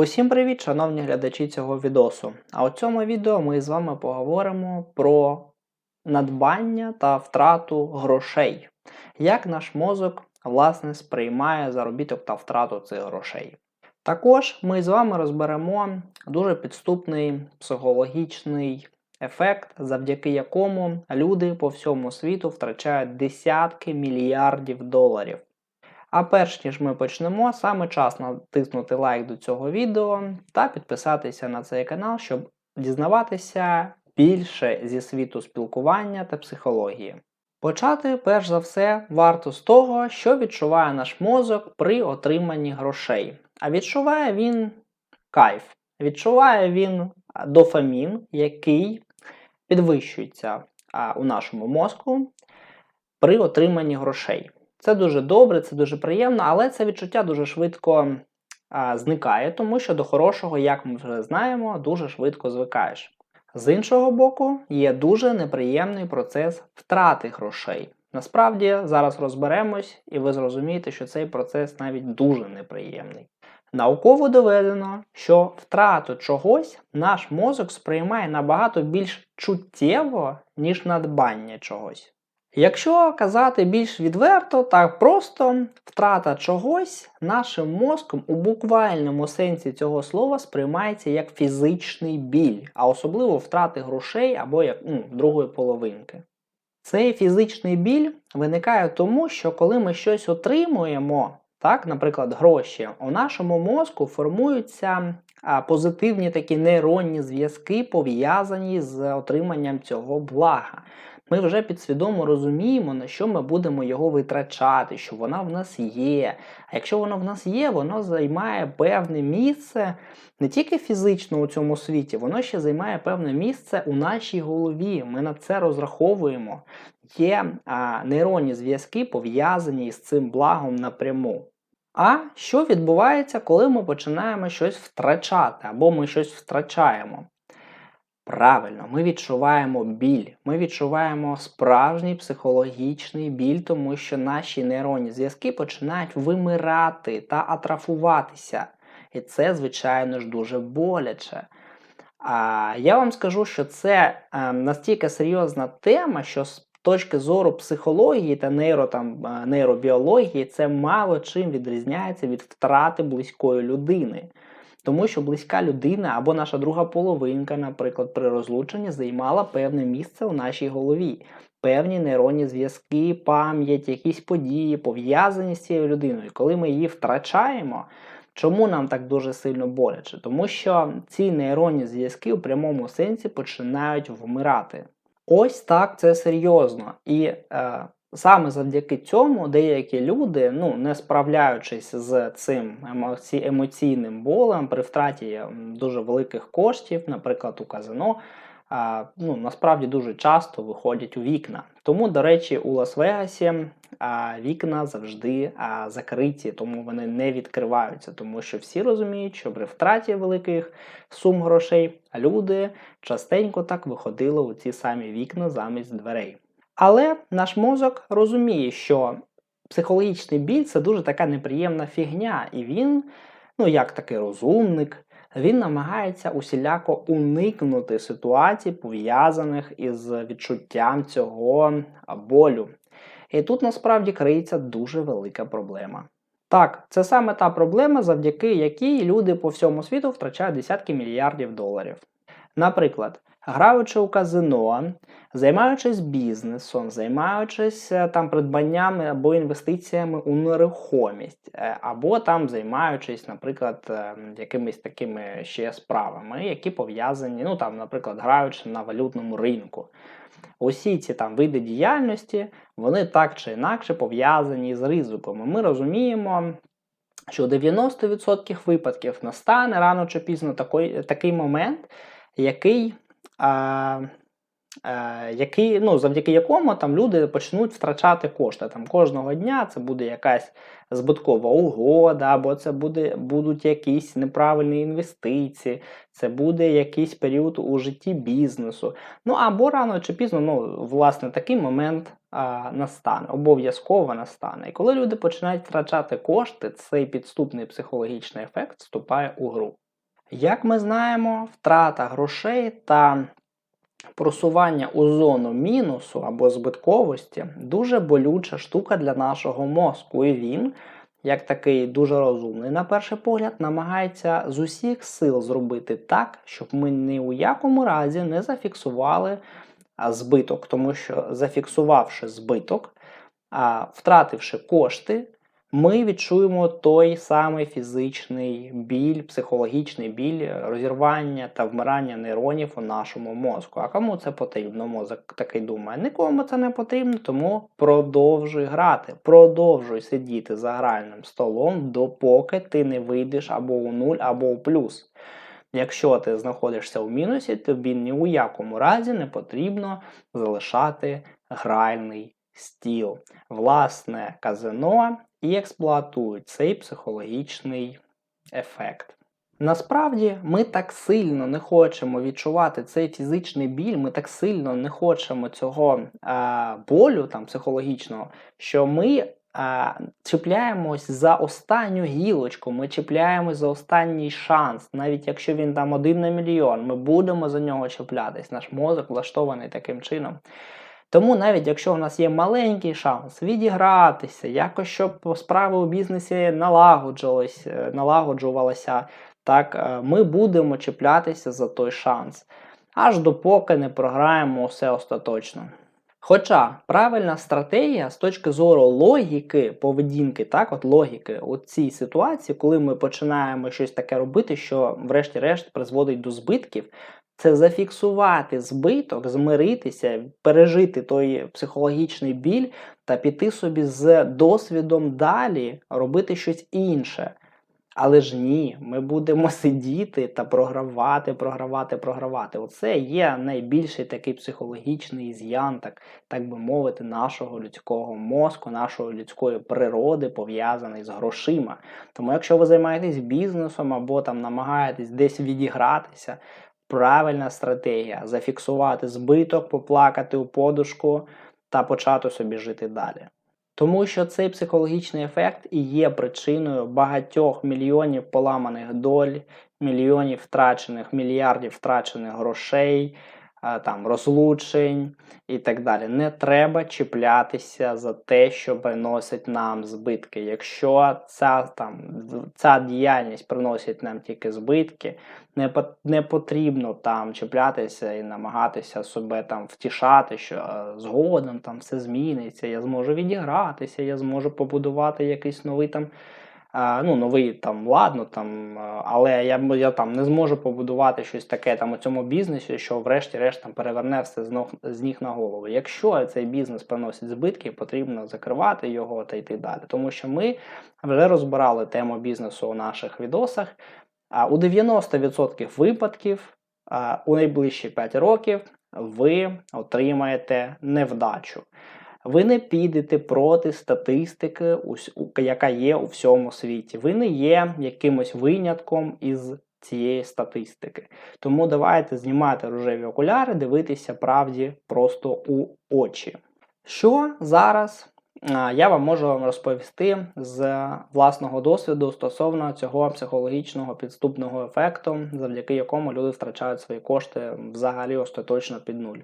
Усім привіт, шановні глядачі цього відосу. А у цьому відео ми з вами поговоримо про надбання та втрату грошей. Як наш мозок власне сприймає заробіток та втрату цих грошей. Також ми з вами розберемо дуже підступний психологічний ефект, завдяки якому люди по всьому світу втрачають десятки мільярдів доларів. А перш ніж ми почнемо, саме час натиснути лайк до цього відео та підписатися на цей канал, щоб дізнаватися більше зі світу спілкування та психології. Почати, перш за все, варто з того, що відчуває наш мозок при отриманні грошей. А відчуває він кайф, відчуває він дофамін, який підвищується у нашому мозку при отриманні грошей. Це дуже добре, це дуже приємно, але це відчуття дуже швидко а, зникає, тому що до хорошого, як ми вже знаємо, дуже швидко звикаєш. З іншого боку, є дуже неприємний процес втрати грошей. Насправді, зараз розберемось, і ви зрозумієте, що цей процес навіть дуже неприємний. Науково доведено, що втрату чогось наш мозок сприймає набагато більш чуттєво, ніж надбання чогось. Якщо казати більш відверто, так просто втрата чогось нашим мозком у буквальному сенсі цього слова сприймається як фізичний біль, а особливо втрати грошей або як ну, другої половинки. Цей фізичний біль виникає тому, що коли ми щось отримуємо, так, наприклад, гроші, у нашому мозку формуються позитивні такі нейронні зв'язки, пов'язані з отриманням цього блага ми вже підсвідомо розуміємо, на що ми будемо його витрачати, що вона в нас є. А якщо воно в нас є, воно займає певне місце не тільки фізично у цьому світі, воно ще займає певне місце у нашій голові. Ми на це розраховуємо. Є а, нейронні зв'язки пов'язані з цим благом напряму. А що відбувається, коли ми починаємо щось втрачати, або ми щось втрачаємо? Правильно, ми відчуваємо біль, ми відчуваємо справжній психологічний біль, тому що наші нейронні зв'язки починають вимирати та атрафуватися. І це, звичайно ж, дуже боляче. А я вам скажу, що це е, настільки серйозна тема, що з точки зору психології та нейро, там, е, нейробіології це мало чим відрізняється від втрати близької людини. Тому що близька людина або наша друга половинка, наприклад, при розлученні займала певне місце у нашій голові, певні нейронні зв'язки, пам'ять, якісь події пов'язані з цією людиною. Коли ми її втрачаємо, чому нам так дуже сильно боляче? Тому що ці нейронні зв'язки у прямому сенсі починають вмирати. Ось так це серйозно. І е, Саме завдяки цьому деякі люди, ну не справляючись з цим емоці... емоційним болем при втраті дуже великих коштів, наприклад, у казино, а, ну, насправді дуже часто виходять у вікна. Тому, до речі, у Лас-Вегасі а, вікна завжди а, закриті, тому вони не відкриваються, тому що всі розуміють, що при втраті великих сум грошей люди частенько так виходили у ці самі вікна замість дверей. Але наш мозок розуміє, що психологічний біль це дуже така неприємна фігня, і він, ну як такий розумник, він намагається усіляко уникнути ситуацій, пов'язаних із відчуттям цього болю. І тут насправді криється дуже велика проблема. Так, це саме та проблема, завдяки якій люди по всьому світу втрачають десятки мільярдів доларів. Наприклад, граючи у казино, займаючись бізнесом, займаючись е, там придбаннями або інвестиціями у нерухомість, е, або там займаючись, наприклад, е, якимись такими ще справами, які пов'язані, ну там, наприклад, граючи на валютному ринку. Усі ці там види діяльності, вони так чи інакше пов'язані з ризиком. Ми розуміємо, що у 90% випадків настане рано чи пізно такий, такий момент, який який, ну, завдяки якому там люди почнуть втрачати кошти. Там Кожного дня це буде якась збиткова угода, або це буде, будуть якісь неправильні інвестиції, це буде якийсь період у житті бізнесу. Ну або рано чи пізно, ну, власне, такий момент настане, обов'язково настане. І коли люди починають втрачати кошти, цей підступний психологічний ефект вступає у гру. Як ми знаємо, втрата грошей та просування у зону мінусу або збитковості дуже болюча штука для нашого мозку, і він, як такий дуже розумний, на перший погляд, намагається з усіх сил зробити так, щоб ми ні у якому разі не зафіксували збиток, тому що зафіксувавши збиток, а, втративши кошти, ми відчуємо той самий фізичний біль, психологічний біль, розірвання та вмирання нейронів у нашому мозку. А кому це потрібно? Мозок такий думає. Нікому це не потрібно, тому продовжуй грати, продовжуй сидіти за гральним столом, допоки ти не вийдеш або у нуль, або у плюс. Якщо ти знаходишся у мінусі, тобі ні у якому разі не потрібно залишати гральний стіл. Власне, казино і експлуатують цей психологічний ефект. Насправді, ми так сильно не хочемо відчувати цей фізичний біль, ми так сильно не хочемо цього а, болю там, психологічного, що ми чіпляємось за останню гілочку, ми чіпляємось за останній шанс. Навіть якщо він там один на мільйон, ми будемо за нього чіплятись. Наш мозок влаштований таким чином. Тому навіть якщо у нас є маленький шанс відігратися, якось щоб справи у бізнесі налагоджувались, е, налагоджувалися, так е, ми будемо чіплятися за той шанс, аж допоки не програємо все остаточно. Хоча правильна стратегія з точки зору логіки, поведінки, так, от логіки у цій ситуації, коли ми починаємо щось таке робити, що, врешті-решт, призводить до збитків, це зафіксувати збиток, змиритися, пережити той психологічний біль та піти собі з досвідом далі, робити щось інше. Але ж ні, ми будемо сидіти та програвати, програвати, програвати. Оце є найбільший такий психологічний з'ян, так, так би мовити, нашого людського мозку, нашої людської природи, пов'язаний з грошима. Тому, якщо ви займаєтесь бізнесом або там намагаєтесь десь відігратися, правильна стратегія зафіксувати збиток, поплакати у подушку та почати собі жити далі. Тому що цей психологічний ефект і є причиною багатьох мільйонів поламаних доль, мільйонів втрачених, мільярдів втрачених грошей, там розлучень і так далі. Не треба чіплятися за те, що приносить нам збитки. Якщо ця там ця діяльність приносить нам тільки збитки, не не потрібно там чіплятися і намагатися себе там втішати, що згодом там все зміниться, я зможу відігратися, я зможу побудувати якийсь новий там ну, новий там, ладно, там, але я я там не зможу побудувати щось таке там у цьому бізнесі, що врешті-решт там переверне все з, ног, з ніг на голову. Якщо цей бізнес приносить збитки, потрібно закривати його та йти далі. Тому що ми вже розбирали тему бізнесу у наших відосах. А у 90% випадків у найближчі 5 років ви отримаєте невдачу ви не підете проти статистики, яка є у всьому світі. Ви не є якимось винятком із цієї статистики. Тому давайте знімати рожеві окуляри, дивитися правді просто у очі. Що зараз я вам можу вам розповісти з власного досвіду стосовно цього психологічного підступного ефекту, завдяки якому люди втрачають свої кошти взагалі остаточно під нуль.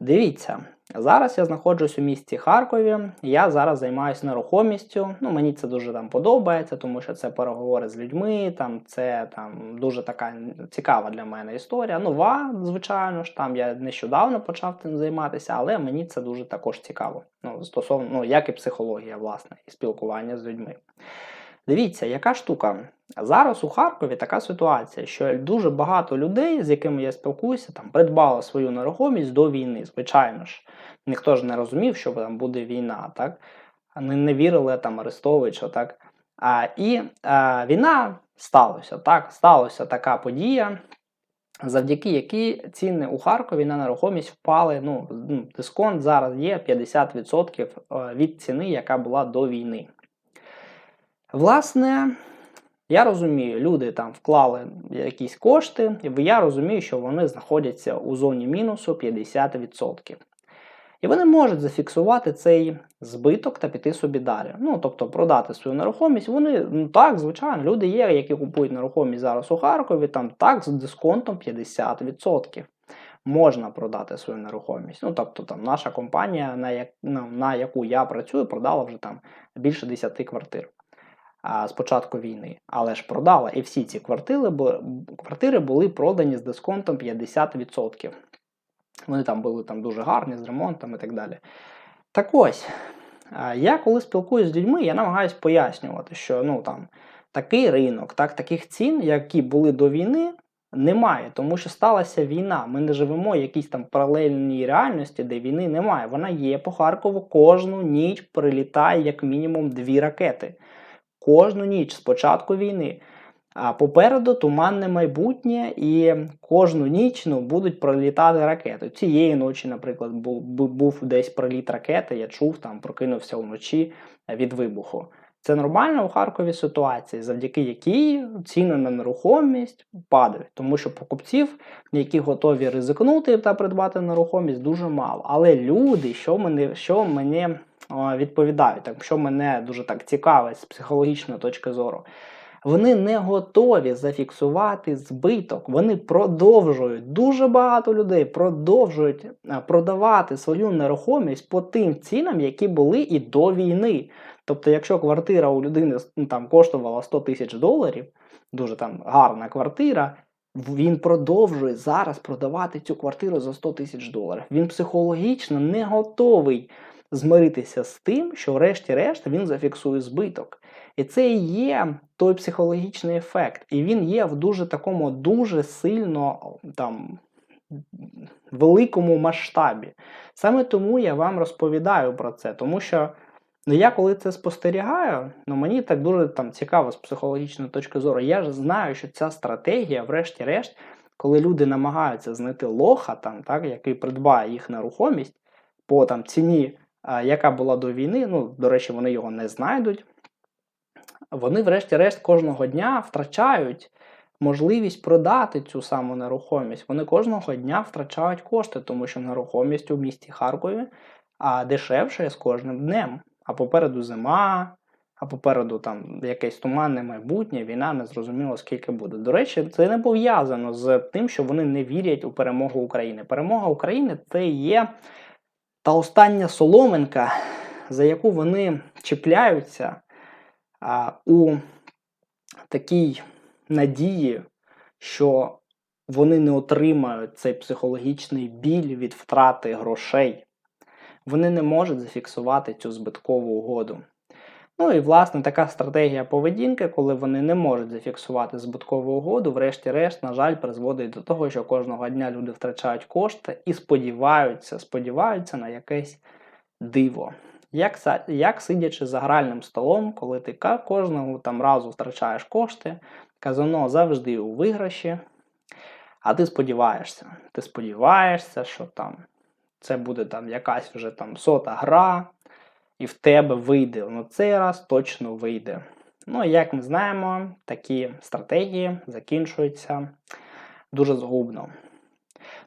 Дивіться, зараз я знаходжусь у місті Харкові. Я зараз займаюся нерухомістю. Ну, Мені це дуже там подобається, тому що це переговори з людьми. Там це там дуже така цікава для мене історія. Нова, звичайно ж, там я нещодавно почав цим займатися, але мені це дуже також цікаво. Ну, стосовно, ну, як і психологія, власне, і спілкування з людьми. Дивіться, яка штука. Зараз у Харкові така ситуація, що дуже багато людей, з якими я спілкуюся, там придбало свою нерухомість до війни. Звичайно ж, ніхто ж не розумів, що там буде війна, так? Не, не вірили там Арестовича, так? А, І а, війна сталася, так? Сталася така подія, завдяки якій ціни у Харкові на нерухомість впали. Ну, дисконт зараз є 50% е, від ціни, яка була до війни. Власне, я розумію, люди там вклали якісь кошти, і я розумію, що вони знаходяться у зоні мінусу 50%. І вони можуть зафіксувати цей збиток та піти собі далі. Ну, тобто продати свою нерухомість. Вони, ну так, звичайно, люди є, які купують нерухомість зараз у Харкові, там так, з дисконтом 50%. Можна продати свою нерухомість. Ну, тобто, там наша компанія, на, як, ну, на яку я працюю, продала вже там більше 10 квартир з початку війни. Але ж продала. І всі ці квартири, бу- квартири були продані з дисконтом 50%. Вони там були там дуже гарні, з ремонтом і так далі. Так ось, я коли спілкуюся з людьми, я намагаюся пояснювати, що ну, там, такий ринок, так, таких цін, які були до війни, немає, тому що сталася війна. Ми не живемо в якійсь там паралельній реальності, де війни немає. Вона є по Харкову. Кожну ніч прилітає як мінімум дві ракети. Кожну ніч з початку війни. А попереду туманне майбутнє, і кожну ніч ну, будуть пролітати ракети. Цієї ночі, наприклад, був, був десь проліт ракети, я чув, там прокинувся вночі від вибуху. Це нормальна у Харкові ситуація, завдяки якій ціни на нерухомість падають, тому що покупців, які готові ризикнути та придбати нерухомість, дуже мало. Але люди, що мене, що мені а, відповідають, так що мене дуже так цікавить з психологічної точки зору. Вони не готові зафіксувати збиток. Вони продовжують дуже багато людей продовжують продавати свою нерухомість по тим цінам, які були і до війни. Тобто, якщо квартира у людини ну, там коштувала 100 тисяч доларів, дуже там гарна квартира. Він продовжує зараз продавати цю квартиру за 100 тисяч доларів. Він психологічно не готовий змиритися з тим, що врешті-решт він зафіксує збиток. І це і є той психологічний ефект. І він є в дуже такому дуже сильно там великому масштабі. Саме тому я вам розповідаю про це, тому що ну, я коли це спостерігаю, ну мені так дуже там цікаво з психологічної точки зору. Я ж знаю, що ця стратегія, врешті-решт, коли люди намагаються знайти лоха, там, так, який придбає їх нерухомість по там, ціні, яка була до війни, ну, до речі, вони його не знайдуть. Вони, врешті-решт, кожного дня втрачають можливість продати цю саму нерухомість. Вони кожного дня втрачають кошти, тому що нерухомість у місті Харкові а дешевше з кожним днем. А попереду зима, а попереду там якесь туманне майбутнє, війна не зрозуміло скільки буде. До речі, це не пов'язано з тим, що вони не вірять у перемогу України. Перемога України це є та остання соломинка, за яку вони чіпляються а, у такій надії, що вони не отримають цей психологічний біль від втрати грошей. Вони не можуть зафіксувати цю збиткову угоду. Ну і власне така стратегія поведінки, коли вони не можуть зафіксувати збиткову угоду, врешті-решт, на жаль, призводить до того, що кожного дня люди втрачають кошти і сподіваються, сподіваються на якесь диво. Як, як сидячи за гральним столом, коли ти кожного там разу втрачаєш кошти, казино завжди у виграші, а ти сподіваєшся. Ти сподіваєшся, що там це буде там якась вже там сота гра, і в тебе вийде. Ну цей раз точно вийде. Ну, як ми знаємо, такі стратегії закінчуються дуже згубно.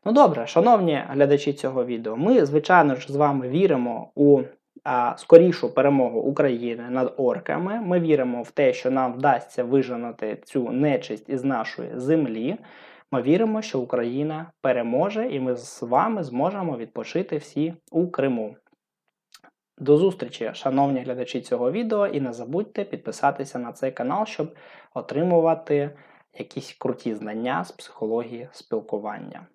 Ну добре, шановні глядачі цього відео, ми, звичайно ж, з вами віримо у а, скорішу перемогу України над орками. Ми віримо в те, що нам вдасться виженати цю нечисть із нашої землі. Ми віримо, що Україна переможе, і ми з вами зможемо відпочити всі у Криму. До зустрічі, шановні глядачі цього відео, і не забудьте підписатися на цей канал, щоб отримувати якісь круті знання з психології спілкування.